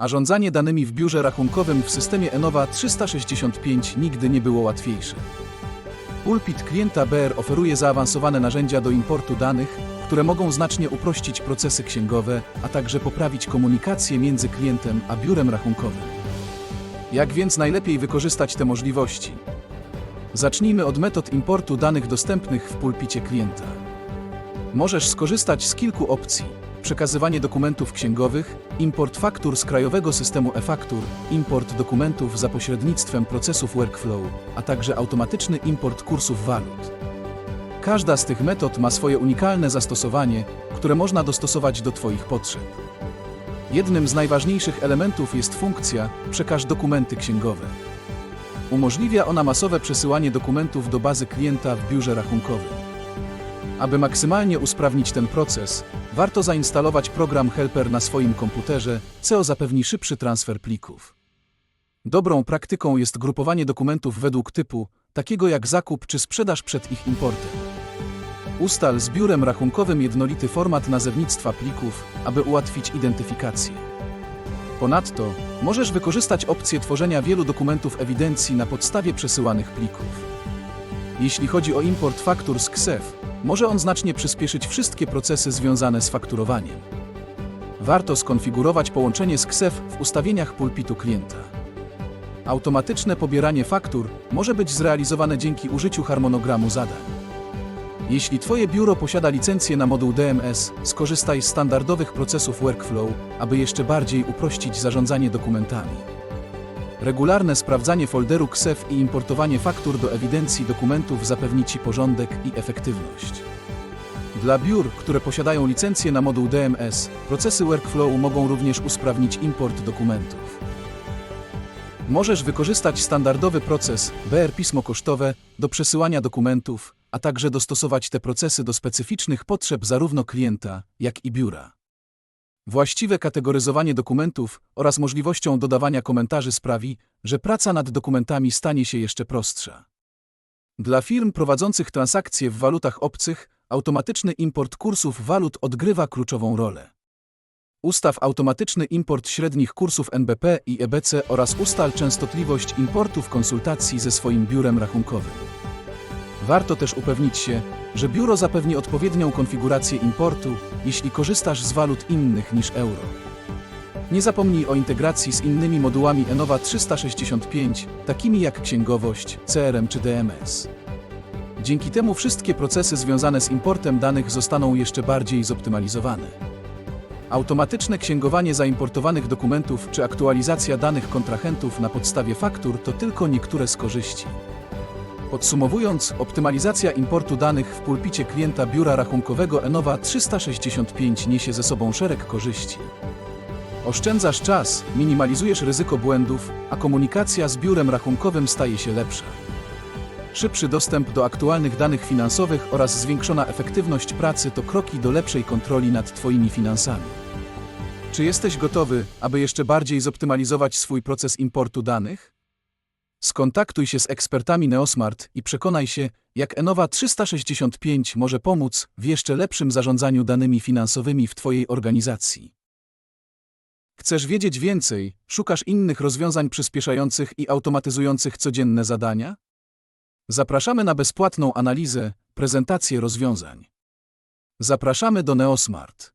A rządzanie danymi w biurze rachunkowym w systemie Enova 365 nigdy nie było łatwiejsze. Pulpit klienta BR oferuje zaawansowane narzędzia do importu danych, które mogą znacznie uprościć procesy księgowe, a także poprawić komunikację między klientem a biurem rachunkowym. Jak więc najlepiej wykorzystać te możliwości? Zacznijmy od metod importu danych dostępnych w pulpicie klienta. Możesz skorzystać z kilku opcji. Przekazywanie dokumentów księgowych, import faktur z krajowego systemu e-faktur, import dokumentów za pośrednictwem procesów workflow, a także automatyczny import kursów walut. Każda z tych metod ma swoje unikalne zastosowanie, które można dostosować do Twoich potrzeb. Jednym z najważniejszych elementów jest funkcja Przekaż dokumenty księgowe. Umożliwia ona masowe przesyłanie dokumentów do bazy klienta w biurze rachunkowym. Aby maksymalnie usprawnić ten proces, warto zainstalować program Helper na swoim komputerze, co zapewni szybszy transfer plików. Dobrą praktyką jest grupowanie dokumentów według typu, takiego jak zakup czy sprzedaż przed ich importem. Ustal z biurem rachunkowym jednolity format nazewnictwa plików, aby ułatwić identyfikację. Ponadto możesz wykorzystać opcję tworzenia wielu dokumentów ewidencji na podstawie przesyłanych plików. Jeśli chodzi o import faktur z KSEF, może on znacznie przyspieszyć wszystkie procesy związane z fakturowaniem. Warto skonfigurować połączenie z KSEF w ustawieniach pulpitu klienta. Automatyczne pobieranie faktur może być zrealizowane dzięki użyciu harmonogramu zadań. Jeśli Twoje biuro posiada licencję na moduł DMS, skorzystaj z standardowych procesów workflow, aby jeszcze bardziej uprościć zarządzanie dokumentami. Regularne sprawdzanie folderu KSEF i importowanie faktur do ewidencji dokumentów zapewni Ci porządek i efektywność. Dla biur, które posiadają licencję na moduł DMS, procesy workflow mogą również usprawnić import dokumentów. Możesz wykorzystać standardowy proces BR pismo kosztowe do przesyłania dokumentów, a także dostosować te procesy do specyficznych potrzeb zarówno klienta, jak i biura. Właściwe kategoryzowanie dokumentów oraz możliwością dodawania komentarzy sprawi, że praca nad dokumentami stanie się jeszcze prostsza. Dla firm prowadzących transakcje w walutach obcych, automatyczny import kursów walut odgrywa kluczową rolę. Ustaw automatyczny import średnich kursów NBP i EBC oraz ustal częstotliwość importu w konsultacji ze swoim biurem rachunkowym. Warto też upewnić się, że biuro zapewni odpowiednią konfigurację importu, jeśli korzystasz z walut innych niż euro. Nie zapomnij o integracji z innymi modułami Enova 365, takimi jak księgowość, CRM czy DMS. Dzięki temu wszystkie procesy związane z importem danych zostaną jeszcze bardziej zoptymalizowane. Automatyczne księgowanie zaimportowanych dokumentów czy aktualizacja danych kontrahentów na podstawie faktur to tylko niektóre z korzyści. Podsumowując, optymalizacja importu danych w pulpicie klienta biura rachunkowego Enova 365 niesie ze sobą szereg korzyści. Oszczędzasz czas, minimalizujesz ryzyko błędów, a komunikacja z biurem rachunkowym staje się lepsza. Szybszy dostęp do aktualnych danych finansowych oraz zwiększona efektywność pracy to kroki do lepszej kontroli nad Twoimi finansami. Czy jesteś gotowy, aby jeszcze bardziej zoptymalizować swój proces importu danych? Skontaktuj się z ekspertami Neosmart i przekonaj się, jak Enova 365 może pomóc w jeszcze lepszym zarządzaniu danymi finansowymi w Twojej organizacji. Chcesz wiedzieć więcej? Szukasz innych rozwiązań przyspieszających i automatyzujących codzienne zadania? Zapraszamy na bezpłatną analizę, prezentację rozwiązań. Zapraszamy do Neosmart.